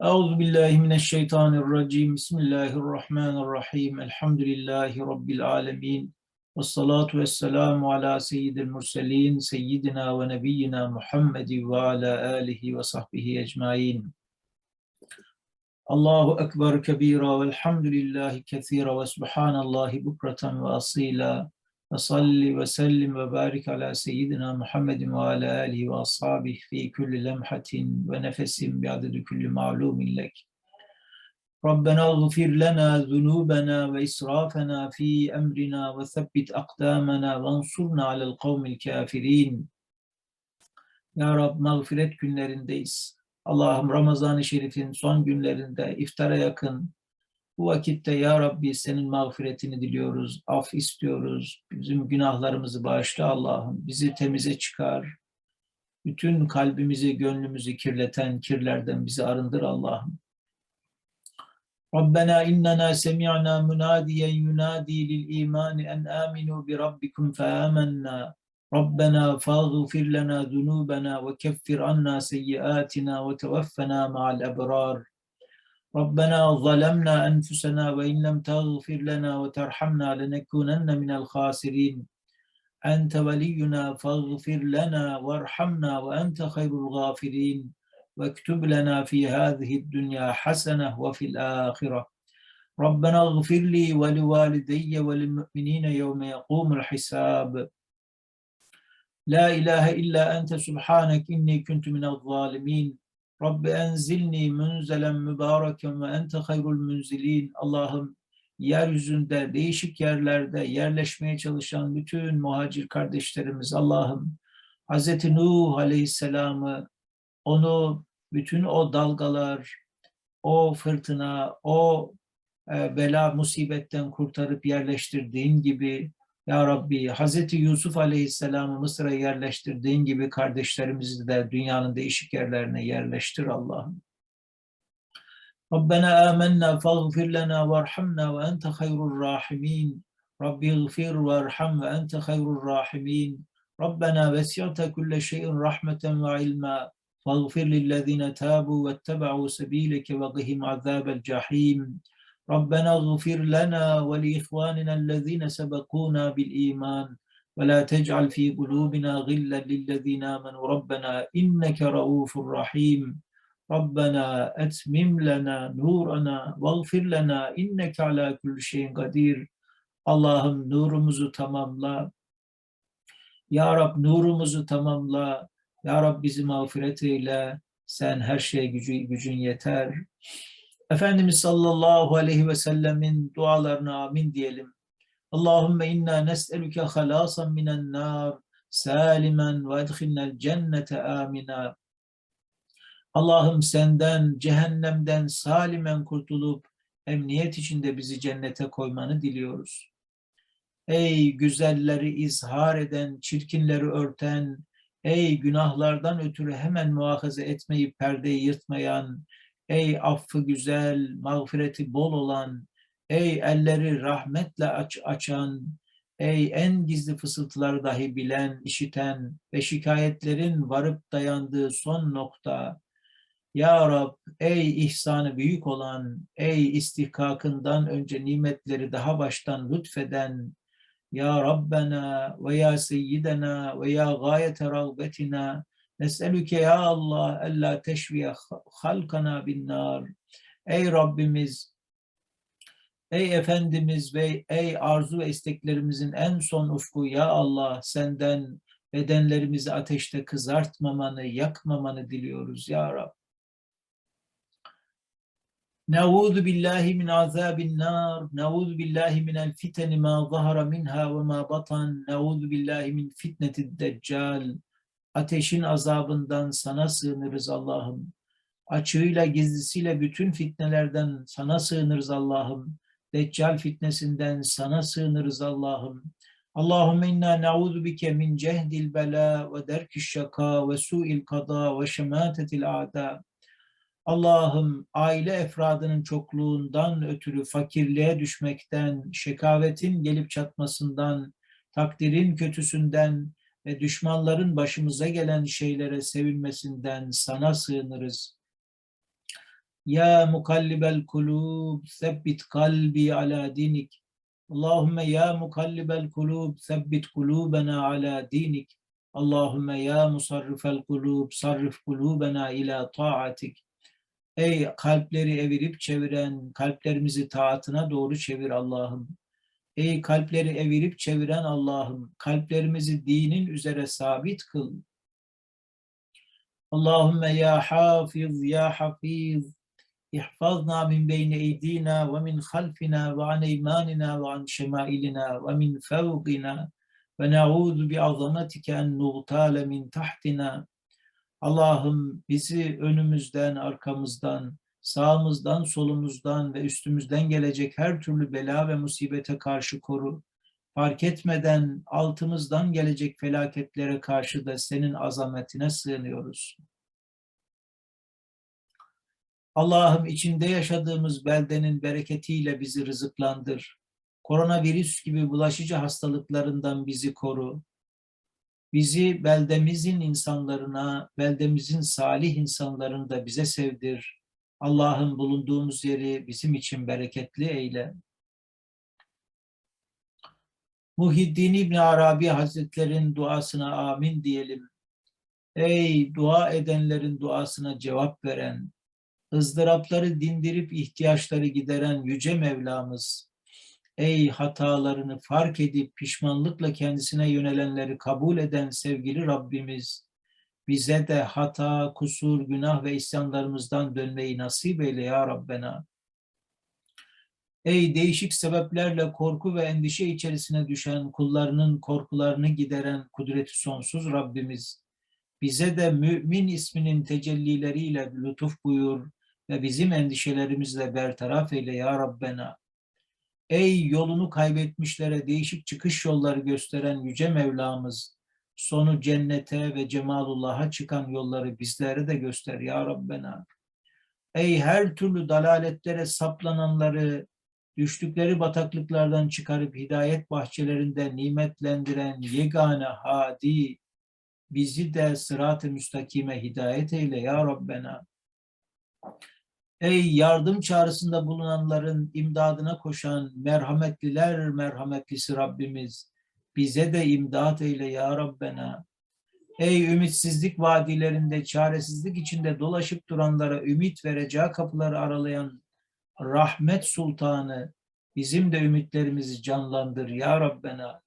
Euzu billahi mineşşeytanirracim. Bismillahirrahmanirrahim. Elhamdülillahi rabbil alamin. Ves salatu vesselamu ala seyyidil murselin seyyidina ve nebiyyina Muhammed ve ala alihi ve sahbihi ecmaîn. Allahu ekber kebira velhamdülillahi kesira ve subhanallahi bukratan ve asila. Ve salli ve sellim ve barik ala seyyidina Muhammedin ve ala alihi ve ashabihi fi kulli lemhatin ve nefesin bi adedi kulli ma'lumin lek. Rabbena gfir lena zunubena ve israfena fi emrina ve thabbit akdamena ve ansurna alel kavmil kafirin. Ya Rab mağfiret günlerindeyiz. Allah'ım Ramazan-ı Şerif'in son günlerinde iftara yakın bu vakitte Ya Rabbi senin mağfiretini diliyoruz, af istiyoruz. Bizim günahlarımızı bağışla Allah'ım. Bizi temize çıkar. Bütün kalbimizi, gönlümüzü kirleten kirlerden bizi arındır Allah'ım. Rabbena innena semi'na munadiyen yunadi lil imani en aminu bi rabbikum fe amennâ. Rabbena faghfir lana zunubana ve keffir anna seyyiatina ve tevaffena ma'al ebrar. ربنا ظلمنا أنفسنا وإن لم تغفر لنا وترحمنا لنكونن من الخاسرين. أنت ولينا فاغفر لنا وارحمنا وأنت خير الغافرين. واكتب لنا في هذه الدنيا حسنة وفي الآخرة. ربنا اغفر لي ولوالدي وللمؤمنين يوم يقوم الحساب. لا إله إلا أنت سبحانك إني كنت من الظالمين. Rabbi enzilni münzelen mübareken ve ente hayrul münzilin. Allah'ım yeryüzünde değişik yerlerde yerleşmeye çalışan bütün muhacir kardeşlerimiz Allah'ım Hz. Nuh Aleyhisselam'ı onu bütün o dalgalar, o fırtına, o e, bela musibetten kurtarıp yerleştirdiğin gibi ya Rabbi Hazreti Yusuf Aleyhisselam'ı Mısır'a yerleştirdiğin gibi kardeşlerimizi de dünyanın değişik yerlerine yerleştir Allah'ım. Rabbena amennâ faghfir lena varhamna ve ente hayrul rahimin. Rabbi gfir ve erham ve ente hayrul rahimin. Rabbena vesiyate kulle şeyin rahmeten ve ilma. Faghfir lillezine tabu ve teba'u sebileke ve gihim azâbel cahîm. ربنا اغفر لنا ولإخواننا الذين سبقونا بالإيمان ولا تجعل في قلوبنا غلا للذين آمنوا ربنا إنك رؤوف رحيم ربنا أتمم لنا نورنا واغفر لنا إنك على كل شيء قدير Allah'ım nurumuzu tamamla. Ya Rab nurumuzu tamamla. Ya Rab bizi mağfiret eyle. Sen her şeye gücü, gücün yeter. Efendimiz sallallahu aleyhi ve sellemin dualarına amin diyelim. Allahümme inna nes'eluke halasan minen nar salimen ve edkhilnel cennete amina. Allah'ım senden cehennemden salimen kurtulup emniyet içinde bizi cennete koymanı diliyoruz. Ey güzelleri izhar eden, çirkinleri örten, ey günahlardan ötürü hemen muhafaza etmeyi perdeyi yırtmayan, Ey affı güzel, mağfireti bol olan, ey elleri rahmetle aç açan, ey en gizli fısıltıları dahi bilen, işiten ve şikayetlerin varıp dayandığı son nokta. Ya Rab, ey ihsanı büyük olan, ey istihkakından önce nimetleri daha baştan lütfeden, Ya Rabbena ve Ya Seyyidena ve Ya gayete rağbetina, Nes'elüke ya Allah ella teşviye halkana bin nar. Ey Rabbimiz, ey Efendimiz ve ey arzu ve isteklerimizin en son ufku ya Allah senden bedenlerimizi ateşte kızartmamanı, yakmamanı diliyoruz ya Rab. Nauzu billahi min azabin nar, nauzu billahi minel fiteni ma zahara minha ve ma batan, nauzu billahi min fitnetid deccal, ateşin azabından sana sığınırız Allah'ım. Açığıyla gizlisiyle bütün fitnelerden sana sığınırız Allah'ım. Deccal fitnesinden sana sığınırız Allah'ım. Allahümme inna na'udhu bike min cehdil bela ve derkiş şaka ve su'il kada ve şematetil a'da. Allah'ım aile efradının çokluğundan ötürü fakirliğe düşmekten, şekavetin gelip çatmasından, takdirin kötüsünden, ve düşmanların başımıza gelen şeylere sevinmesinden sana sığınırız. Ya mukallibel kulub, sebbit kalbi ala dinik. Allahümme ya mukallibel kulub, sebbit kulubena ala dinik. Allahümme ya musarrifel kulub, sarrif kulubena ila taatik. Ey kalpleri evirip çeviren, kalplerimizi taatına doğru çevir Allah'ım. Ey kalpleri evirip çeviren Allah'ım, kalplerimizi dinin üzere sabit kıl. Allahümme ya hafiz, ya hafiz, ihfazna min beyni eydina ve min halfina ve an eymanina ve an şemailina ve min fevqina ve na'udhu bi azametike en nugtale min tahtina. Allah'ım bizi önümüzden, arkamızdan, sağımızdan, solumuzdan ve üstümüzden gelecek her türlü bela ve musibete karşı koru. Fark etmeden altımızdan gelecek felaketlere karşı da senin azametine sığınıyoruz. Allah'ım içinde yaşadığımız beldenin bereketiyle bizi rızıklandır. Koronavirüs gibi bulaşıcı hastalıklarından bizi koru. Bizi beldemizin insanlarına, beldemizin salih insanlarını da bize sevdir. Allah'ın bulunduğumuz yeri bizim için bereketli eyle. Muhiddin İbn Arabi Hazretlerin duasına amin diyelim. Ey dua edenlerin duasına cevap veren, ızdırapları dindirip ihtiyaçları gideren Yüce Mevlamız, ey hatalarını fark edip pişmanlıkla kendisine yönelenleri kabul eden sevgili Rabbimiz, bize de hata, kusur, günah ve isyanlarımızdan dönmeyi nasip eyle ya Rabbena. Ey değişik sebeplerle korku ve endişe içerisine düşen kullarının korkularını gideren kudreti sonsuz Rabbimiz, bize de mümin isminin tecellileriyle lütuf buyur ve bizim endişelerimizle bertaraf eyle ya Rabbena. Ey yolunu kaybetmişlere değişik çıkış yolları gösteren Yüce Mevlamız, sonu cennete ve cemalullah'a çıkan yolları bizlere de göster ya Rabbena. Ey her türlü dalaletlere saplananları, düştükleri bataklıklardan çıkarıp hidayet bahçelerinde nimetlendiren yegane hadi, bizi de sırat-ı müstakime hidayet eyle ya Rabbena. Ey yardım çağrısında bulunanların imdadına koşan merhametliler merhametlisi Rabbimiz, bize de imdat eyle ya Rabbena. Ey ümitsizlik vadilerinde, çaresizlik içinde dolaşıp duranlara ümit vereceği kapıları aralayan rahmet sultanı, bizim de ümitlerimizi canlandır ya Rabbena.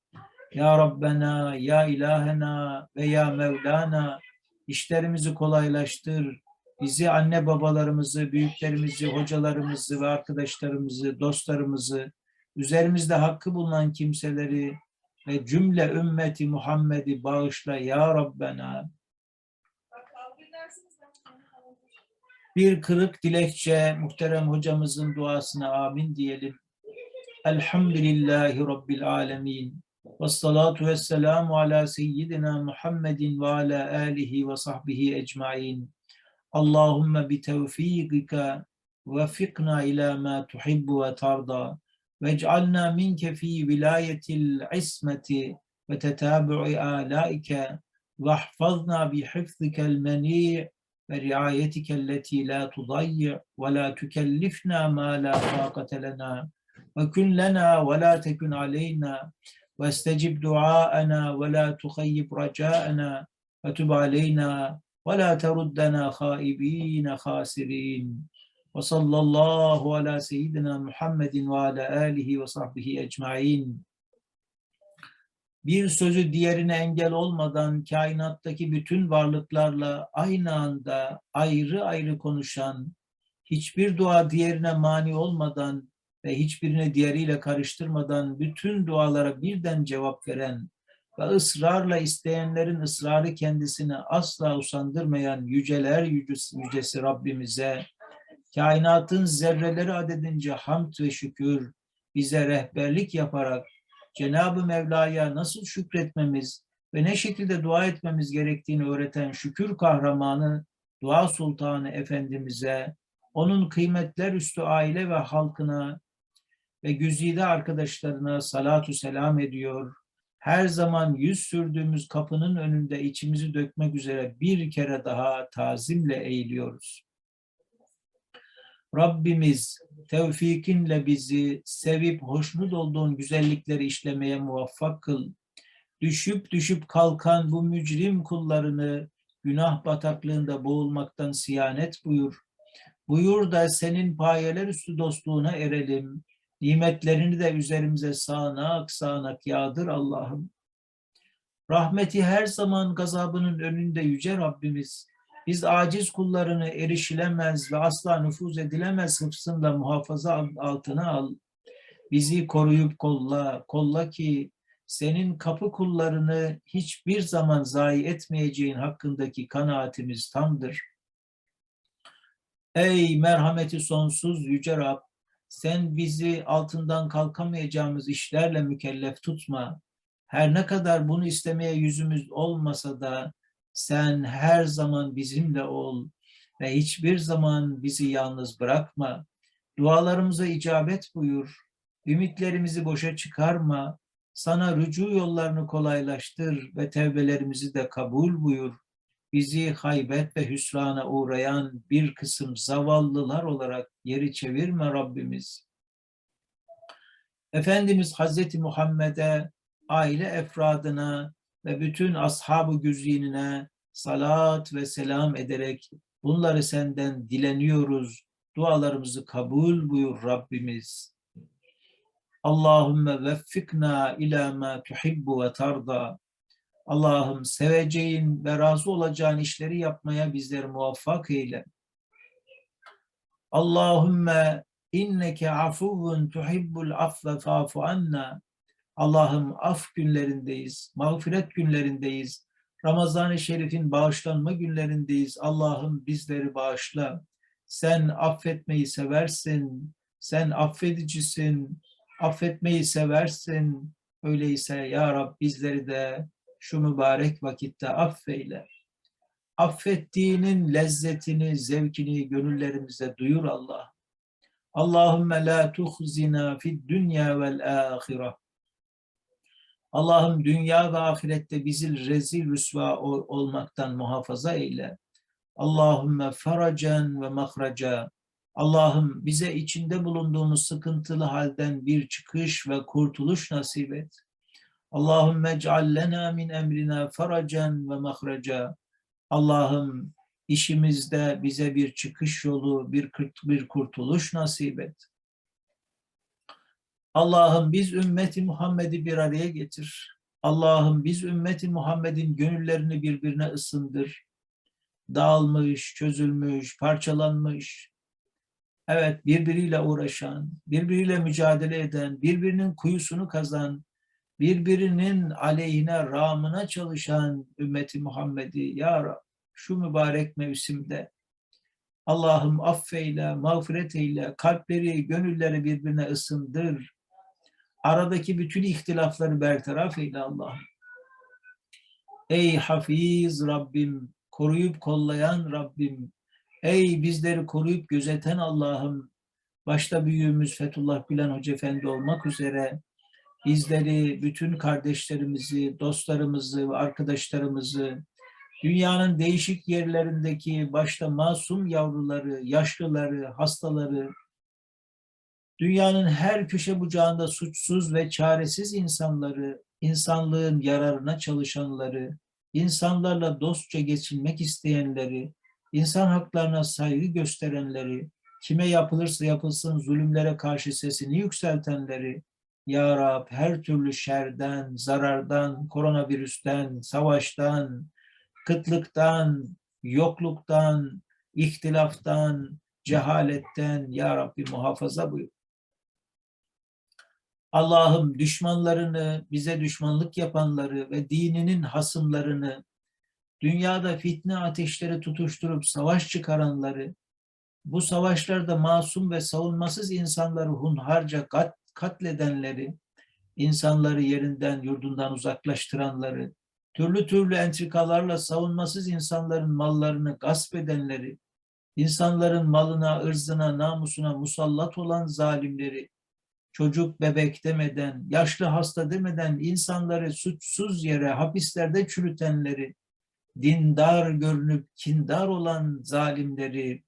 Ya Rabbena, ya ilahena ve ya Mevlana, işlerimizi kolaylaştır, bizi anne babalarımızı, büyüklerimizi, hocalarımızı ve arkadaşlarımızı, dostlarımızı, üzerimizde hakkı bulunan kimseleri ve cümle ümmeti Muhammed'i bağışla ya Rabbena. Bir kırık dilekçe muhterem hocamızın duasına amin diyelim. Elhamdülillahi Rabbil alemin. Ve salatu ve selamu ala seyyidina Muhammedin ve ala alihi ve sahbihi ecmain. Allahümme bi tevfikika veffikna ila ma tuhibbu ve tarda واجعلنا منك في ولاية العصمة وتتابع آلائك. واحفظنا بحفظك المنيع ورعايتك التي لا تضيع ولا تكلفنا ما لا طاقة لنا. وكن لنا ولا تكن علينا. واستجب دعاءنا ولا تخيب رجاءنا. وتب علينا ولا تردنا خائبين خاسرين. Ve sallallahu ala seyyidina Muhammedin ve ala alihi ve sahbihi ecmain. Bir sözü diğerine engel olmadan kainattaki bütün varlıklarla aynı anda ayrı ayrı konuşan, hiçbir dua diğerine mani olmadan ve hiçbirini diğeriyle karıştırmadan bütün dualara birden cevap veren ve ısrarla isteyenlerin ısrarı kendisini asla usandırmayan yüceler yücesi, yücesi Rabbimize kainatın zerreleri adedince hamd ve şükür bize rehberlik yaparak Cenab-ı Mevla'ya nasıl şükretmemiz ve ne şekilde dua etmemiz gerektiğini öğreten şükür kahramanı, dua sultanı Efendimiz'e, onun kıymetler üstü aile ve halkına ve güzide arkadaşlarına salatu selam ediyor her zaman yüz sürdüğümüz kapının önünde içimizi dökmek üzere bir kere daha tazimle eğiliyoruz. Rabbimiz tevfikinle bizi sevip hoşnut olduğun güzellikleri işlemeye muvaffak kıl. Düşüp düşüp kalkan bu mücrim kullarını günah bataklığında boğulmaktan siyanet buyur. Buyur da senin payeler üstü dostluğuna erelim. Nimetlerini de üzerimize sağanak sağanak yağdır Allah'ım. Rahmeti her zaman gazabının önünde yüce Rabbimiz. Biz aciz kullarını erişilemez ve asla nüfuz edilemez hıfzınla muhafaza altına al. Bizi koruyup kolla, kolla ki senin kapı kullarını hiçbir zaman zayi etmeyeceğin hakkındaki kanaatimiz tamdır. Ey merhameti sonsuz yüce Rab, sen bizi altından kalkamayacağımız işlerle mükellef tutma. Her ne kadar bunu istemeye yüzümüz olmasa da sen her zaman bizimle ol ve hiçbir zaman bizi yalnız bırakma. Dualarımıza icabet buyur. Ümitlerimizi boşa çıkarma. Sana rücu yollarını kolaylaştır ve tevbelerimizi de kabul buyur. Bizi haybet ve hüsrana uğrayan bir kısım zavallılar olarak geri çevirme Rabbimiz. Efendimiz Hazreti Muhammed'e, aile efradına ve bütün ashab-ı güzine salat ve selam ederek bunları senden dileniyoruz. Dualarımızı kabul buyur Rabbimiz. Allahümme veffikna ila ma tuhibbu ve tarda. Allah'ım seveceğin ve razı olacağın işleri yapmaya bizleri muvaffak eyle. Allahümme inneke afuvun tuhibbul affe fa'fu anna. Allah'ım af günlerindeyiz, mağfiret günlerindeyiz. Ramazan-ı Şerif'in bağışlanma günlerindeyiz. Allah'ım bizleri bağışla. Sen affetmeyi seversin. Sen affedicisin. Affetmeyi seversin. Öyleyse ya Rab bizleri de şu mübarek vakitte affeyle. Affettiğinin lezzetini, zevkini gönüllerimize duyur Allah. Allahümme la tuhzina fid dünya vel ahireh. Allah'ım dünya ve ahirette bizi rezil rüsva olmaktan muhafaza eyle. Allahümme faracen ve mahraca. Allah'ım bize içinde bulunduğumuz sıkıntılı halden bir çıkış ve kurtuluş nasip et. Allahümme ceallena min emrina faracen ve mahraca. Allah'ım işimizde bize bir çıkış yolu, bir, bir kurtuluş nasip et. Allah'ım biz ümmeti Muhammed'i bir araya getir. Allah'ım biz ümmeti Muhammed'in gönüllerini birbirine ısındır. Dağılmış, çözülmüş, parçalanmış. Evet birbiriyle uğraşan, birbiriyle mücadele eden, birbirinin kuyusunu kazan, birbirinin aleyhine, rağmına çalışan ümmeti Muhammed'i ya Rab, şu mübarek mevsimde Allah'ım affeyle, mağfiret eyle, kalpleri, gönülleri birbirine ısındır. Aradaki bütün ihtilafları bertaraf eyle Allah'ım. Ey hafiz Rabbim, koruyup kollayan Rabbim, ey bizleri koruyup gözeten Allah'ım, başta büyüğümüz Fethullah Gülen Hoca Efendi olmak üzere bizleri, bütün kardeşlerimizi, dostlarımızı ve arkadaşlarımızı, dünyanın değişik yerlerindeki başta masum yavruları, yaşlıları, hastaları, dünyanın her köşe bucağında suçsuz ve çaresiz insanları, insanlığın yararına çalışanları, insanlarla dostça geçinmek isteyenleri, insan haklarına saygı gösterenleri, kime yapılırsa yapılsın zulümlere karşı sesini yükseltenleri, Ya Rab her türlü şerden, zarardan, koronavirüsten, savaştan, kıtlıktan, yokluktan, ihtilaftan, cehaletten Ya Rabbi muhafaza buyur. Allah'ım düşmanlarını, bize düşmanlık yapanları ve dininin hasımlarını, dünyada fitne ateşleri tutuşturup savaş çıkaranları, bu savaşlarda masum ve savunmasız insanları hunharca kat, katledenleri, insanları yerinden, yurdundan uzaklaştıranları, türlü türlü entrikalarla savunmasız insanların mallarını gasp edenleri, insanların malına, ırzına, namusuna musallat olan zalimleri, çocuk, bebek demeden, yaşlı hasta demeden insanları suçsuz yere hapislerde çürütenleri, dindar görünüp kindar olan zalimleri,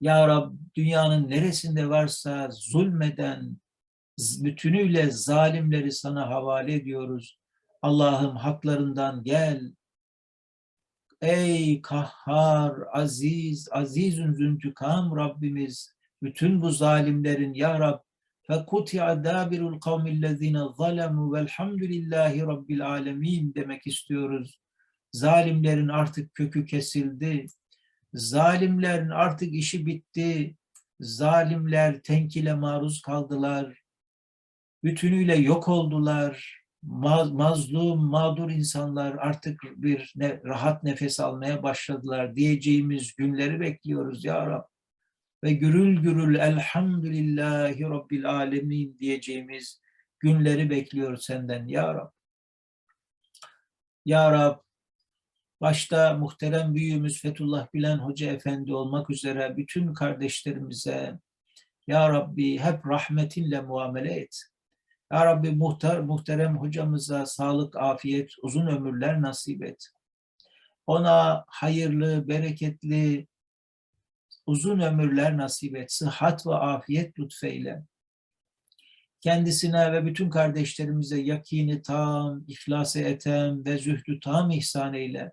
Ya Rab dünyanın neresinde varsa zulmeden bütünüyle zalimleri sana havale ediyoruz. Allah'ım haklarından gel. Ey kahhar, aziz, azizün züntükam Rabbimiz, bütün bu zalimlerin ya Rab, فَقُتِعَ دَابِرُ الْقَوْمِ الَّذ۪ينَ ظَلَمُوا وَالْحَمْدُ لِلّٰهِ رَبِّ الْعَالَمِينَ demek istiyoruz. Zalimlerin artık kökü kesildi. Zalimlerin artık işi bitti. Zalimler tenkile maruz kaldılar. Bütünüyle yok oldular. Ma- Mazlum, mağdur insanlar artık bir ne, rahat nefes almaya başladılar diyeceğimiz günleri bekliyoruz ya Rab. Ve gürül gürül elhamdülillahi rabbil alemin diyeceğimiz günleri bekliyoruz senden ya Rab. Ya Rab, başta muhterem büyüğümüz Fethullah Bilen Hoca Efendi olmak üzere bütün kardeşlerimize Ya Rabbi hep rahmetinle muamele et. Ya Rabbi muhter, muhterem hocamıza sağlık, afiyet, uzun ömürler nasip et. Ona hayırlı, bereketli, uzun ömürler nasip et. Sıhhat ve afiyet lütfeyle. Kendisine ve bütün kardeşlerimize yakini tam, ihlası etem ve zühdü tam ihsan eyle.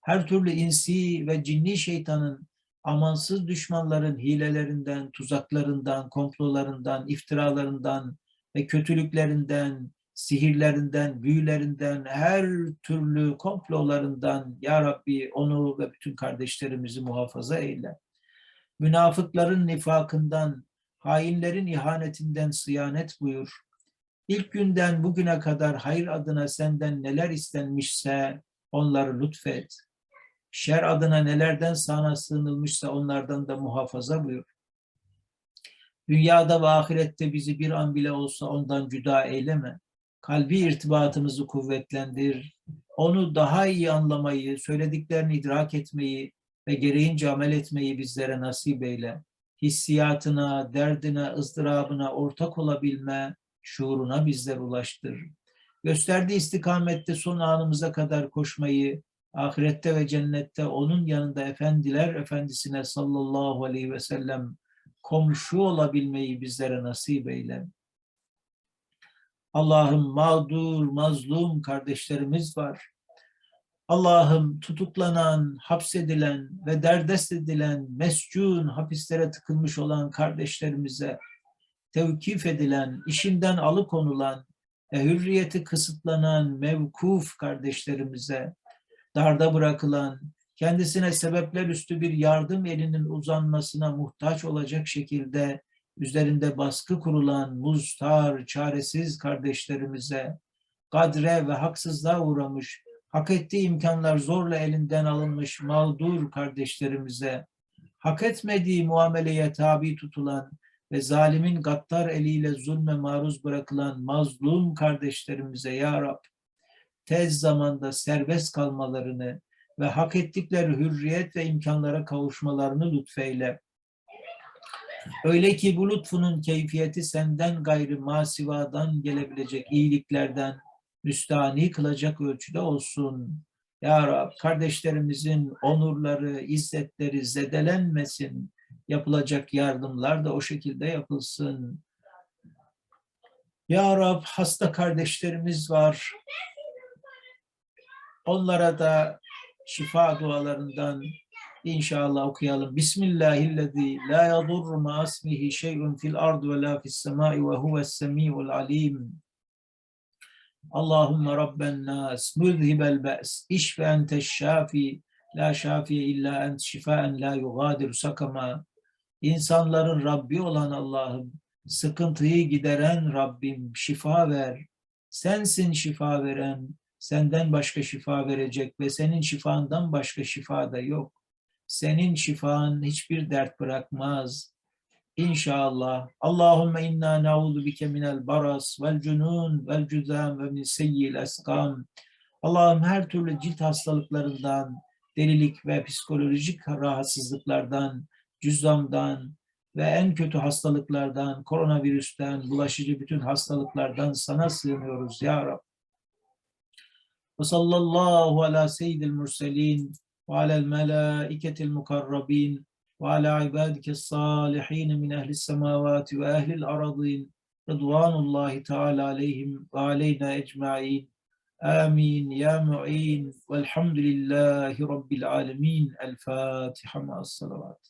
Her türlü insi ve cinni şeytanın amansız düşmanların hilelerinden, tuzaklarından, komplolarından, iftiralarından ve kötülüklerinden, sihirlerinden, büyülerinden, her türlü komplolarından Ya Rabbi onu ve bütün kardeşlerimizi muhafaza eyle. Münafıkların nifakından, hainlerin ihanetinden sıyanet buyur. İlk günden bugüne kadar hayır adına senden neler istenmişse onları lütfet. Şer adına nelerden sana sığınılmışsa onlardan da muhafaza buyur. Dünyada ve ahirette bizi bir an bile olsa ondan cüda eyleme. Kalbi irtibatımızı kuvvetlendir. Onu daha iyi anlamayı, söylediklerini idrak etmeyi ve gereğince amel etmeyi bizlere nasip eyle. Hissiyatına, derdine, ızdırabına ortak olabilme şuuruna bizler ulaştır. Gösterdiği istikamette son anımıza kadar koşmayı, ahirette ve cennette onun yanında efendiler efendisine sallallahu aleyhi ve sellem komşu olabilmeyi bizlere nasip eyle. Allah'ım mağdur, mazlum kardeşlerimiz var. Allah'ım tutuklanan, hapsedilen ve derdest edilen, mescun, hapislere tıkılmış olan kardeşlerimize, tevkif edilen, işinden alıkonulan ve hürriyeti kısıtlanan mevkuf kardeşlerimize, darda bırakılan, kendisine sebepler üstü bir yardım elinin uzanmasına muhtaç olacak şekilde üzerinde baskı kurulan muztar, çaresiz kardeşlerimize, kadre ve haksızlığa uğramış, hak ettiği imkanlar zorla elinden alınmış mağdur kardeşlerimize, hak etmediği muameleye tabi tutulan ve zalimin gattar eliyle zulme maruz bırakılan mazlum kardeşlerimize ya Rab, tez zamanda serbest kalmalarını ve hak ettikleri hürriyet ve imkanlara kavuşmalarını lütfeyle. Öyle ki bu lütfunun keyfiyeti senden gayrı masivadan gelebilecek iyiliklerden müstahni kılacak ölçüde olsun. Ya Rab kardeşlerimizin onurları, izzetleri zedelenmesin. Yapılacak yardımlar da o şekilde yapılsın. Ya Rab hasta kardeşlerimiz var. Onlara da şifa dualarından inşallah okuyalım. Bismillahillezî la yadurru ma ismihi şey'un fil ardı ve la fis semâi ve huves semî'ul alîm. Allahümme Rabben nas, müzhibel be's, işfe enteş şafi, la şafiye illa ent şifaen la yugadiru sakama. İnsanların Rabbi olan Allah'ım, sıkıntıyı gideren Rabbim, şifa ver. Sensin şifa veren, senden başka şifa verecek ve senin şifandan başka şifa da yok. Senin şifan hiçbir dert bırakmaz. İnşallah. Allahümme inna na'udhu bike minel baras vel cunun vel cüzam ve min seyyil eskam. Allah'ım her türlü cilt hastalıklarından, delilik ve psikolojik rahatsızlıklardan, cüzzamdan ve en kötü hastalıklardan, koronavirüsten, bulaşıcı bütün hastalıklardan sana sığınıyoruz ya Rab. Ve sallallahu ala seyyidil murselin ve alel melâiketil mukarrabin وعلى عبادك الصالحين من أهل السماوات وأهل الأرضين رضوان الله تعالى عليهم وعلينا أجمعين. آمين. يا معين. والحمد لله رب العالمين. الفاتحة مع الصلوات.